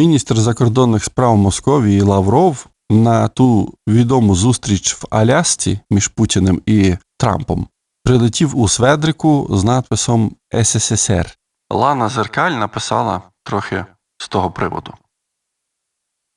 Міністр закордонних справ Московії Лавров на ту відому зустріч в Алясці між Путіним і Трампом прилетів у Сведрику з надписом СССР. Лана Зеркаль написала трохи з того приводу.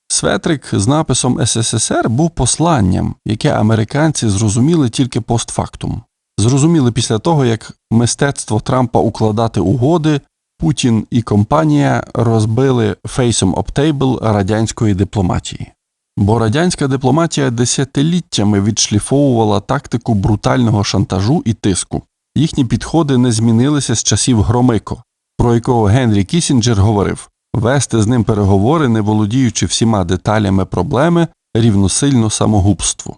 Светрик з написом СССР був посланням, яке американці зрозуміли тільки постфактум. Зрозуміли після того, як мистецтво Трампа укладати угоди, Путін і компанія розбили фейсом оптейбл радянської дипломатії. Бо радянська дипломатія десятиліттями відшліфовувала тактику брутального шантажу і тиску. Їхні підходи не змінилися з часів Громико, про якого Генрі Кісінджер говорив вести з ним переговори, не володіючи всіма деталями проблеми, рівносильно самогубству.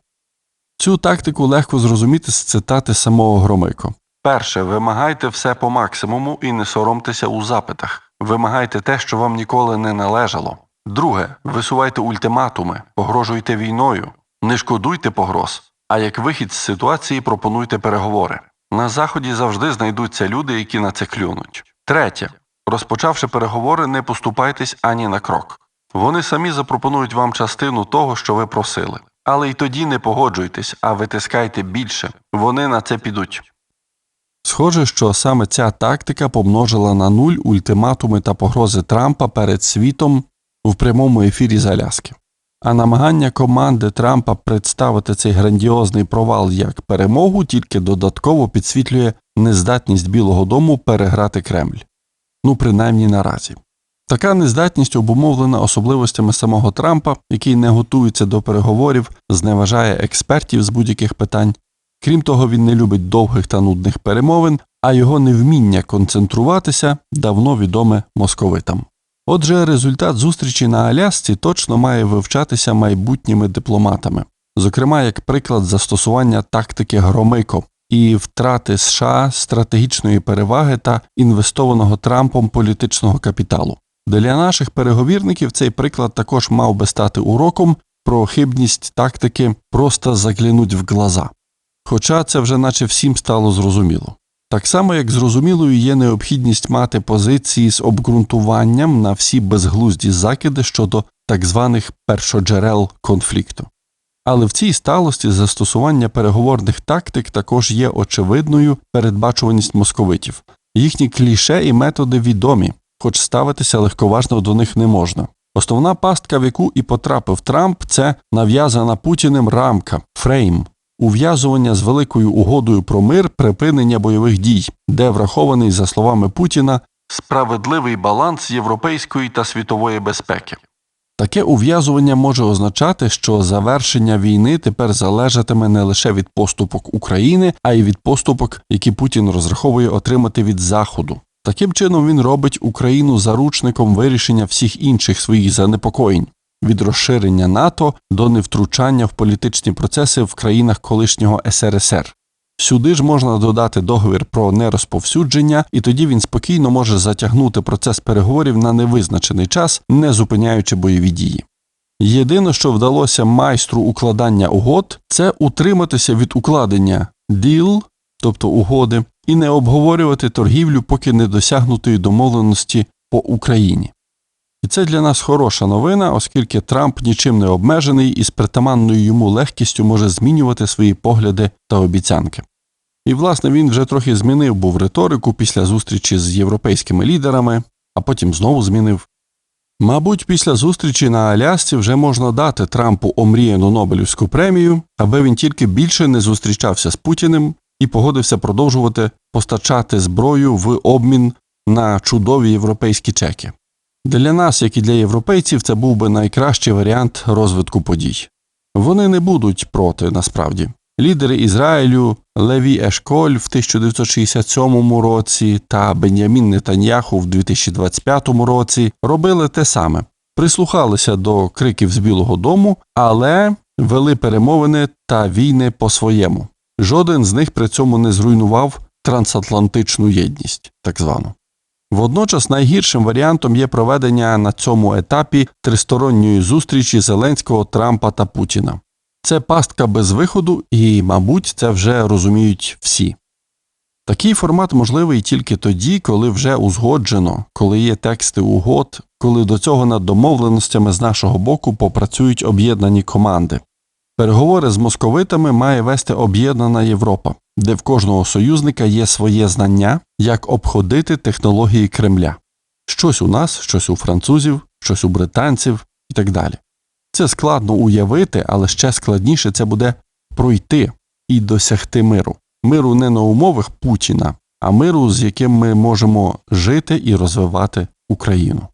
Цю тактику легко зрозуміти з цитати самого Громико. Перше, вимагайте все по максимуму і не соромтеся у запитах. Вимагайте те, що вам ніколи не належало. Друге, висувайте ультиматуми, погрожуйте війною, не шкодуйте погроз, а як вихід з ситуації пропонуйте переговори. На заході завжди знайдуться люди, які на це клюнуть. Третє, розпочавши переговори, не поступайтесь ані на крок. Вони самі запропонують вам частину того, що ви просили. Але й тоді не погоджуйтесь, а витискайте більше. Вони на це підуть. Схоже, що саме ця тактика помножила на нуль ультиматуми та погрози Трампа перед світом в прямому ефірі з Аляски. А намагання команди Трампа представити цей грандіозний провал як перемогу тільки додатково підсвітлює нездатність Білого Дому переграти Кремль. Ну, принаймні наразі. Така нездатність обумовлена особливостями самого Трампа, який не готується до переговорів, зневажає експертів з будь-яких питань. Крім того, він не любить довгих та нудних перемовин, а його невміння концентруватися давно відоме московитам. Отже, результат зустрічі на Алясці точно має вивчатися майбутніми дипломатами, зокрема як приклад застосування тактики Громико і втрати США стратегічної переваги та інвестованого Трампом політичного капіталу. Для наших переговірників цей приклад також мав би стати уроком про хибність тактики просто заглянуть в глаза. Хоча це вже наче всім стало зрозуміло. Так само, як зрозумілою є необхідність мати позиції з обґрунтуванням на всі безглузді закиди щодо так званих першоджерел конфлікту. Але в цій сталості застосування переговорних тактик також є очевидною передбачуваність московитів. Їхні кліше і методи відомі, хоч ставитися легковажно до них не можна. Основна пастка, в яку і потрапив Трамп, це нав'язана Путіним рамка фрейм, ув'язування з великою угодою про мир, припинення бойових дій, де врахований, за словами Путіна, справедливий баланс європейської та світової безпеки. Таке ув'язування може означати, що завершення війни тепер залежатиме не лише від поступок України, а й від поступок, які Путін розраховує отримати від Заходу. Таким чином він робить Україну заручником вирішення всіх інших своїх занепокоєнь від розширення НАТО до невтручання в політичні процеси в країнах колишнього СРСР. Сюди ж можна додати договір про нерозповсюдження, і тоді він спокійно може затягнути процес переговорів на невизначений час, не зупиняючи бойові дії. Єдине, що вдалося майстру укладання угод, це утриматися від укладення діл, тобто угоди, і не обговорювати торгівлю, поки не досягнутої домовленості по Україні. І це для нас хороша новина, оскільки Трамп нічим не обмежений і з притаманною йому легкістю може змінювати свої погляди та обіцянки. І, власне, він вже трохи змінив був риторику після зустрічі з європейськими лідерами, а потім знову змінив. Мабуть, після зустрічі на Алясці вже можна дати Трампу омріяну Нобелівську премію, аби він тільки більше не зустрічався з Путіним і погодився продовжувати постачати зброю в обмін на чудові європейські чеки. Для нас, як і для європейців, це був би найкращий варіант розвитку подій. Вони не будуть проти насправді. Лідери Ізраїлю Леві Ешколь в 1967 році та Бенямін Нетаньяху в 2025 році робили те саме, прислухалися до криків з Білого Дому, але вели перемовини та війни по-своєму. Жоден з них при цьому не зруйнував трансатлантичну єдність, так звану. Водночас найгіршим варіантом є проведення на цьому етапі тристоронньої зустрічі Зеленського, Трампа та Путіна. Це пастка без виходу, і, мабуть, це вже розуміють всі. Такий формат можливий тільки тоді, коли вже узгоджено, коли є тексти угод, коли до цього над домовленостями з нашого боку попрацюють об'єднані команди. Переговори з московитами має вести об'єднана Європа, де в кожного союзника є своє знання, як обходити технології Кремля. Щось у нас, щось у французів, щось у британців і так далі. Це складно уявити, але ще складніше це буде пройти і досягти миру. Миру не на умовах Путіна, а миру, з яким ми можемо жити і розвивати Україну.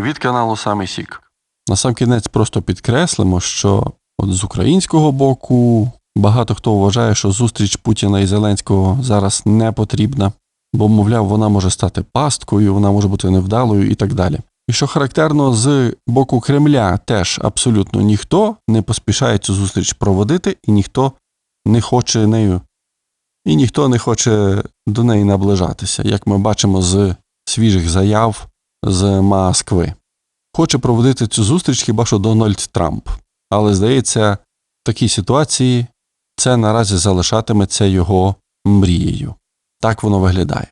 Від каналу Самий Сік. На сам кінець просто підкреслимо, що от з українського боку багато хто вважає, що зустріч Путіна і Зеленського зараз не потрібна, бо, мовляв, вона може стати пасткою, вона може бути невдалою і так далі. І що характерно з боку Кремля, теж абсолютно ніхто не поспішає цю зустріч проводити, і ніхто не хоче нею, і ніхто не хоче до неї наближатися, як ми бачимо з свіжих заяв з Москви. Хоче проводити цю зустріч хіба що Дональд Трамп. Але здається, в такій ситуації це наразі залишатиметься його мрією. Так воно виглядає.